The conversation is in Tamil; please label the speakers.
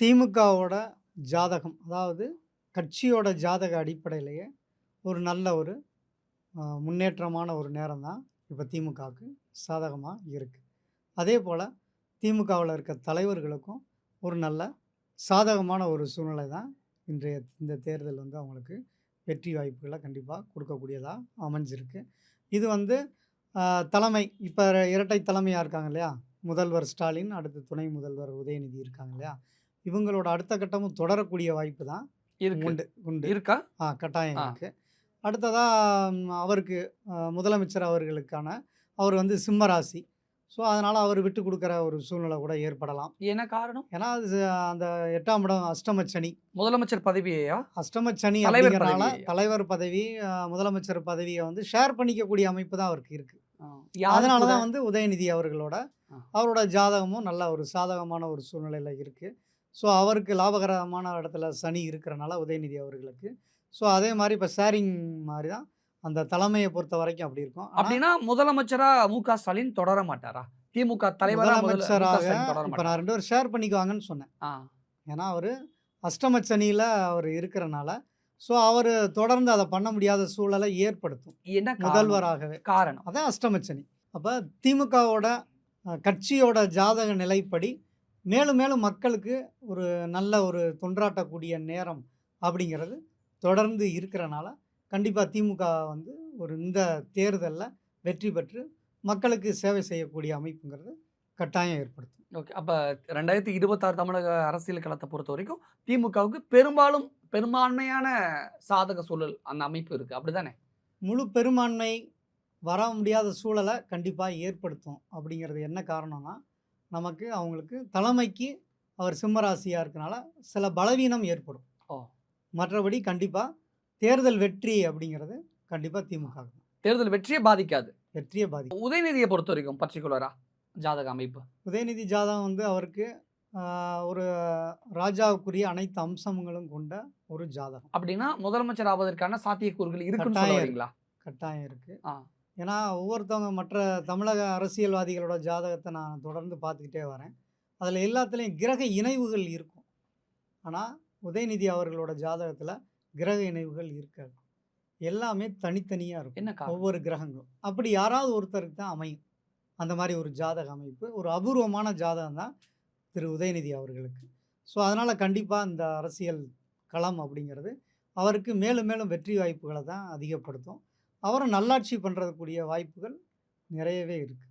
Speaker 1: திமுகவோட ஜாதகம் அதாவது கட்சியோட ஜாதக அடிப்படையிலேயே ஒரு நல்ல ஒரு முன்னேற்றமான ஒரு நேரம் தான் இப்போ திமுகவுக்கு சாதகமாக இருக்குது அதே போல் திமுகவில் இருக்க தலைவர்களுக்கும் ஒரு நல்ல சாதகமான ஒரு சூழ்நிலை தான் இன்றைய இந்த தேர்தல் வந்து அவங்களுக்கு வெற்றி வாய்ப்புகளை கண்டிப்பாக கொடுக்கக்கூடியதாக அமைஞ்சிருக்கு. இது வந்து தலைமை இப்போ இரட்டை தலைமையாக இருக்காங்க இல்லையா? முதல்வர் ஸ்டாலின் அடுத்து துணை முதல்வர் உதயநிதி இருக்காங்க இல்லையா? இவங்களோட அடுத்த கட்டமும் தொடரக்கூடிய வாய்ப்பு தான் உண்டு உண்டு.
Speaker 2: இருக்கா?
Speaker 1: ஆ கட்டாயம்
Speaker 2: ஆ.
Speaker 1: இருக்கு. அடுத்ததாக அவருக்கு முதலமைச்சர் அவர்களுக்கான அவர் வந்து சிம்ம ராசி ஸோ அதனால் அவர் விட்டு கொடுக்குற ஒரு சூழ்நிலை கூட ஏற்படலாம்.
Speaker 2: என்ன காரணம்?
Speaker 1: ஏன்னா அது அந்த எட்டாம் இடம் அஷ்டம சனி
Speaker 2: முதலமைச்சர் பதவியையா?
Speaker 1: அஷ்டம சனி
Speaker 2: தலைவர்
Speaker 1: அப்படிங்கிறனால. தலைவர் பதவி முதலமைச்சர் பதவியை வந்து ஷேர் பண்ணிக்கக்கூடிய அமைப்பு தான் அவருக்கு இருக்கு.
Speaker 2: யாரு
Speaker 1: அதனால? தான் வந்து உதயநிதி அவர்களோட. அவரோட ஜாதகமும் நல்ல ஒரு சாதகமான ஒரு சூழ்நிலையில் இருக்குது ஸோ அவருக்கு லாபகரமான இடத்துல சனி இருக்கிறனால உதயநிதி அவர்களுக்கு. ஸோ அதே மாதிரி இப்போ ஷேரிங் மாதிரி தான் அந்த தலைமையை பொறுத்த வரைக்கும் அப்படி இருக்கும்.
Speaker 2: அப்படின்னா முதலமைச்சரா மு க ஸ்டாலின் தொடர மாட்டாரா? திமுக தலைவரா முதல்ல மு க
Speaker 1: முதலமைச்சராக
Speaker 2: ஸ்டாலின் தொடர
Speaker 1: இப்போ நான் ரெண்டு பேரும் ஷேர் பண்ணிக்குவாங்கன்னு சொன்னேன். ஏன்னா அவர் அஷ்டம சனியில் அவர் இருக்கிறனால. ஸோ அவர் தொடர்ந்து அதை பண்ண முடியாத சூழலை ஏற்படுத்தும்.
Speaker 2: என்ன?
Speaker 1: முதல்வராகவே.
Speaker 2: காரணம்.
Speaker 1: அதான் அஷ்டமச்சனி அப்போ திமுகவோட கட்சியோட ஜாதக நிலைப்படி மேலும் மேலும் மக்களுக்கு ஒரு நல்ல ஒரு தொன்றாட்டக்கூடிய நேரம் அப்படிங்கிறது தொடர்ந்து இருக்கிறனால கண்டிப்பாக திமுக வந்து ஒரு இந்த தேர்தலில் வெற்றி பெற்று மக்களுக்கு சேவை செய்யக்கூடிய அமைப்புங்கிறது கட்டாயம் ஏற்படுத்தும்.
Speaker 2: ஓகே. அப்ப ரெண்டாயிரத்தி இருபத்தாறு தமிழக அரசியல் களத்தை பொறுத்த வரைக்கும் திமுகவுக்கு பெரும்பாலும் பெரும்பான்மையான சாதக சூழல் அந்த அமைப்பு இருக்கு. அப்படிதானே?
Speaker 1: முழு பெரும்பான்மை வர முடியாத சூழலை கண்டிப்பாக ஏற்படுத்தும் அப்படிங்கிறது என்ன காரணம்னா நமக்கு அவங்களுக்கு தலைமைக்கு அவர் சிம்மராசியாக இருக்கனால சில பலவீனம் ஏற்படும்.
Speaker 2: ஓ.
Speaker 1: மற்றபடி கண்டிப்பாக தேர்தல் வெற்றி அப்படிங்கிறது கண்டிப்பாக திமுக.
Speaker 2: தேர்தல் வெற்றியை பாதிக்காது.
Speaker 1: வெற்றியை பாதிக்கும்
Speaker 2: உதயநிதியை பொறுத்த வரைக்கும் பர்டிகுலரா ஜாதக அமைப்பு.
Speaker 1: உதயநிதி ஜாதகம் வந்து அவருக்கு ஆஹ், ஒரு ராஜாவுக்குரிய அனைத்து அம்சங்களும் கொண்ட ஒரு ஜாதகம்.
Speaker 2: அப்படின்னா முதலமைச்சர் ஆவதற்கான சாத்தியக்கூறுகள் இருக்குன்னு
Speaker 1: கட்டாயம் இருக்குது
Speaker 2: ஆ.
Speaker 1: ஏன்னா ஒவ்வொருத்தவங்க மற்ற தமிழக அரசியல்வாதிகளோட ஜாதகத்தை நான் தொடர்ந்து பார்த்துக்கிட்டே வரேன். அதில் எல்லாத்துலேயும் கிரக இணைவுகள் இருக்கும். ஆனால் உதயநிதி அவர்களோட ஜாதகத்தில் கிரக இணைவுகள் இருக்காது. எல்லாமே தனித்தனியாக இருக்கும்.
Speaker 2: என்ன
Speaker 1: ஒவ்வொரு கிரகங்களும். அப்படி யாராவது ஒருத்தருக்கு தான் அமையும். அந்த மாதிரி ஒரு ஜாதக அமைப்பு ஒரு அபூர்வமான ஜாதகம் தான் திரு உதயநிதி அவர்களுக்கு. ஸோ அதனால் கண்டிப்பாக இந்த அரசியல் களம் அப்படிங்கிறது அவருக்கு மேலும் மேலும் வெற்றி வாய்ப்புகளை தான் அதிகப்படுத்தும். அவரும் நல்லாட்சி பண்ணுறதுக்கூடிய வாய்ப்புகள் நிறையவே இருக்குது